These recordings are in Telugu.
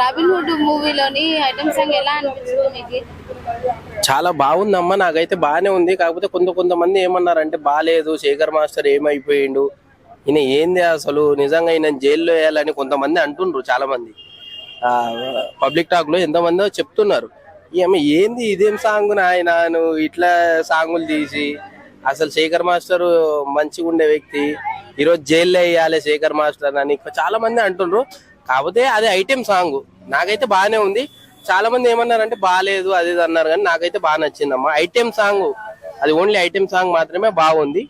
రాబిన్ హుడ్ మూవీలోని ఐటమ్ సాంగ్ ఎలా అనిపించింది మీకు? చాలా బాగుందమ్మా నాకైతే బాగానే ఉంది. కాకపోతే కొంత కొంతమంది ఏమన్నారంటే బాగాలేదు శేఖర్ మాస్టర్ ఏమైపోయిండు? ఈయన ఏంది అసలు? నిజంగా ఈయన జైల్లో వేయాలని కొంతమంది అంటుండ్రు చాలా మంది పబ్లిక్ టాక్లో ఎంతమందో చెప్తున్నారు. ఏమ ఏంది ఇదేం సాంగ్ నాయన? నువ్వు ఇట్లా సాంగులు తీసి అసలు శేఖర్ మాస్టర్ మంచిగా ఉండే వ్యక్తి ఈరోజు జైల్లో వేయాలి శేఖర్ మాస్టర్ అని. చాలా మంది అంటుండ్రు. కాకపోతే అది ఐటెం సాంగ్. నాకైతే బాగానే ఉంది. చాలా మంది ఏమన్నారంటే బాగాలేదు అది అన్నారు కానీ నాకైతే బాగా నచ్చిందమ్మా. ఐటెం సాంగ్ అది ఓన్లీ ఐటెం సాంగ్ మాత్రమే బాగుంది.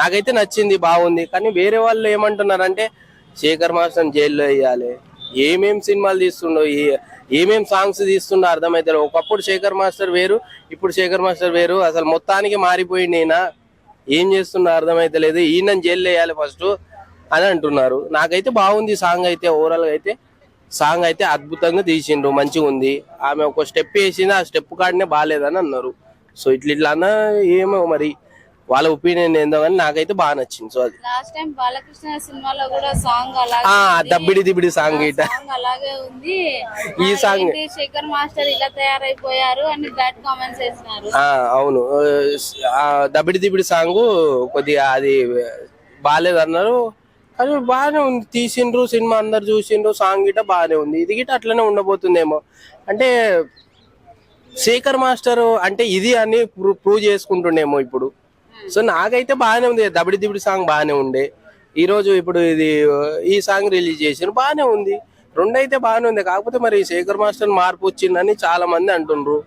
నాకైతే నచ్చింది బాగుంది. కానీ వేరే వాళ్ళు ఏమంటున్నారంటే శేఖర్ మాస్టర్ జైల్లో వేయాలి. ఏమేం సినిమాలు తీస్తుండో ఏమేం సాంగ్స్ తీస్తుండో అర్థమవుతారు ఒకప్పుడు శేఖర్ మాస్టర్ వేరు ఇప్పుడు శేఖర్ మాస్టర్ వేరు. అసలు మొత్తానికి మారిపోయింది ఈయన. ఏం చేస్తున్నా అర్థమైతలేదు. ఈయన జైల్లో వేయాలి ఫస్ట్. అని అంటున్నారు. నాకైతే బాగుంది సాంగ్ అయితే ఓవరాల్గా అయితే. సాంగ్ అయితే అద్భుతంగా తీసిండ్రు మంచిగా ఉంది. ఆమె ఒక స్టెప్ వేసింది ఆ స్టెప్ కాడనే బాగాలేదని అన్నారు. సో ఇట్లా ఇట్లా అన్న ఏమో మరి. వాళ్ళ ఒపీనియన్ ఏందో కానీ నాకైతే బాగా నచ్చింది. సో అది. లాస్ట్ టైం బాలకృష్ణ సినిమాలో కూడా సాంగ్ అలాగే ఆ ఉంది. దబ్బిడి దిబిడి సాంగ్ ఇట. అలాగే ఉంది. ఈ సాంగ్ శేఖర్ మాస్టర్ ఇలా తయారైపోయారు అని బ్యాడ్ కామెంట్స్ చేసినారు అవును. ఆ దబిడి సాంగ్ కొద్దిగా అది బాగాలేదు అది బాగానే ఉంది. తీసిండ్రు సినిమా అందరు చూసిండ్రు సాంగ్ గిట బాగానే ఉంది. ఇది గిట అట్లనే ఉండబోతుందేమో. అంటే శేఖర్ మాస్టర్ అంటే ఇది అని ప్రూ- ప్రూవ్ చేసుకుంటుండేమో ఇప్పుడు. సో నాకైతే బాగానే ఉంది. దబిడి దిబిడి సాంగ్ బాగానే ఉండే. ఈ రోజు ఇప్పుడు ఇది ఈ సాంగ్ రిలీజ్ చేసిన బాగానే ఉంది. రెండైతే బాగానే ఉంది. కాకపోతే మరి శేఖర్ మాస్టర్ మార్పు వచ్చిందని చాలా మంది అంటుండ్రు.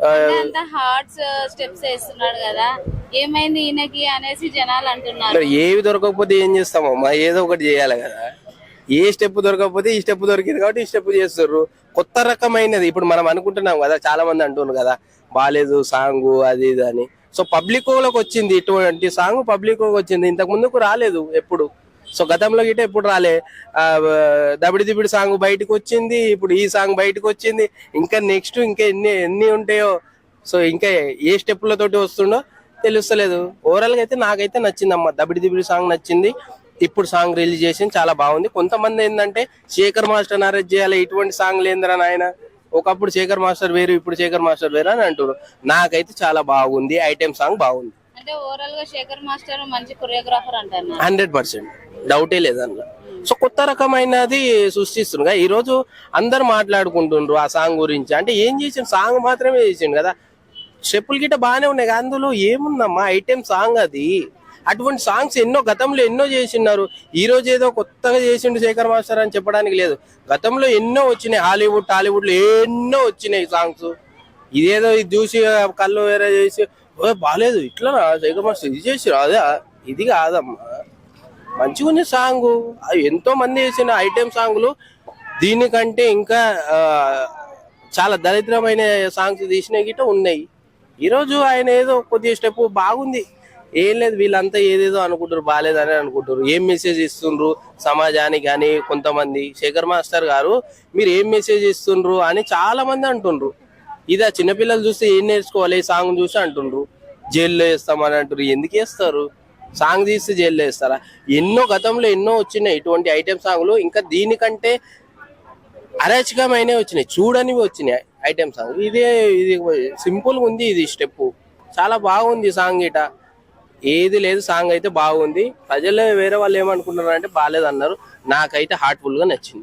ఆ, అంత హార్ట్ స్టెప్స్ వేస్తున్నాడు కదా. ఏమైంది ఈయనకి అనేసి జనాలు అంటున్నారు. మరి ఏవి దొరకకపోతే ఏం చేస్తామమ్మా ఏదో ఒకటి చేయాలి కదా. ఏ స్టెప్ దొరకకపోతే ఈ స్టెప్ దొరికింది కాబట్టి ఈ స్టెప్ చేస్తారు కొత్త రకమైనది. ఇప్పుడు మనం అనుకుంటున్నాం కదా చాలా మంది అంటున్నారు కదా బాగాలేదు సాంగ్ అది ఇది అని. సో పబ్లిక్లోకి వచ్చింది ఇటువంటి సాంగ్ పబ్లిక్లోకి వచ్చింది. ఇంతకు ముందుకు రాలేదు ఎప్పుడు. సో గతంలో గిట్ట ఎప్పుడు రాలే. దబిడి దిబిడి సాంగ్ బయటకు వచ్చింది ఇప్పుడు ఈ సాంగ్ బయటకు వచ్చింది ఇంకా నెక్స్ట్ ఇంకా ఎన్ని ఎన్ని ఉంటాయో సో ఇంకా ఏ స్టెప్లతోటి వస్తుండో తెలుస్తలేదు. ఓవరాల్గా అయితే నాకైతే నచ్చింది అమ్మ దబిడి దిబిడి సాంగ్ నచ్చింది. ఇప్పుడు సాంగ్ రిలీజ్ చేసింది చాలా బాగుంది. కొంతమంది ఏంటంటే శేఖర్ మాస్టర్ అరెస్ట్ చేయాలి ఇటువంటి సాంగ్ లేదురా నాయన? ఒకప్పుడు శేఖర్ మాస్టర్ వేరు ఇప్పుడు శేఖర్ మాస్టర్ వేరు అని అంటున్నారు. నాకైతే చాలా బాగుంది ఐటెం సాంగ్ బాగుంది. అంటే ఓవరాల్గా శేఖర్ మాస్టర్ మంచి కొరియోగ్రాఫర్ అంటారు హండ్రెడ్ పర్సెంట్. డౌటే లేదు అందులో. సో కొత్త రకమైనది సృష్టిస్తుండగా ఈ రోజు అందరు మాట్లాడుకుంటుండ్రు ఆ సాంగ్ గురించి. అంటే ఏం చేసిండు? సాంగ్ మాత్రమే చేసిండు కదా. స్టెప్పులు గిట్ట బాగానే ఉన్నాయి కదా, అందులో ఏముందమ్మా? ఐటెం సాంగ్ అది. అటువంటి సాంగ్స్ ఎన్నో గతంలో ఎన్నో చేసిన్నారు. ఈ రోజు ఏదో కొత్తగా చేసిండు శేఖర్ మాస్టర్ అని చెప్పడానికి లేదు. గతంలో ఎన్నో వచ్చినాయి. హాలీవుడ్ టాలీవుడ్లో ఎన్నో వచ్చినాయి సాంగ్స్. ఇదేదో ఇది చూసి కళ్ళు వేరే చేసి బాగాలేదు ఇట్లా శేఖర్ మాస్టర్ ఇది చేసి అదే ఇది కాదమ్మా. మంచిగా ఉంది సాంగ్. ఎంతో మంది వేసిన ఐటెం సాంగ్లు. దీనికంటే ఇంకా చాలా దరిద్రమైన సాంగ్స్ తీసిన గిట్ట ఉన్నాయి. ఈరోజు ఆయన ఏదో కొద్దిగా స్టెప్ బాగుంది. ఏం లేదు వీళ్ళంతా ఏదేదో అనుకుంటారు బాగాలేదని అనుకుంటారు ఏం మెసేజ్ ఇస్తుండ్రు? సమాజానికి కానీ కొంతమంది. శేఖర్ మాస్టర్ గారు మీరు ఏం మెసేజ్ ఇస్తుండ్రు అని చాలా మంది అంటుండ్రు. ఇదా చిన్నపిల్లలు చూస్తే ఏం నేర్చుకోవాలి? ఈ సాంగ్ చూసి అంటుండ్రు. జైల్లో వేస్తామని అంటారు ఎందుకు వేస్తారు? సాంగ్ తీస్తే జైల్లో వేస్తారా? ఎన్నో గతంలో ఎన్నో వచ్చినాయి ఇటువంటి ఐటెం సాంగ్లు. ఇంకా దీనికంటే అరాచకమైన వచ్చినాయి. చూడనివి వచ్చినాయి ఐటెం సాంగ్ ఇదే ఇది సింపుల్ ఉంది ఇది స్టెప్ చాలా బాగుంది సాంగ్ ఇట. ఏది లేదు సాంగ్ అయితే బాగుంది. ప్రజలు వేరే వాళ్ళు ఏమనుకుంటున్నారు అంటే బాగాలేదు అన్నారు నాకైతే హార్ట్ఫుల్గా నచ్చింది.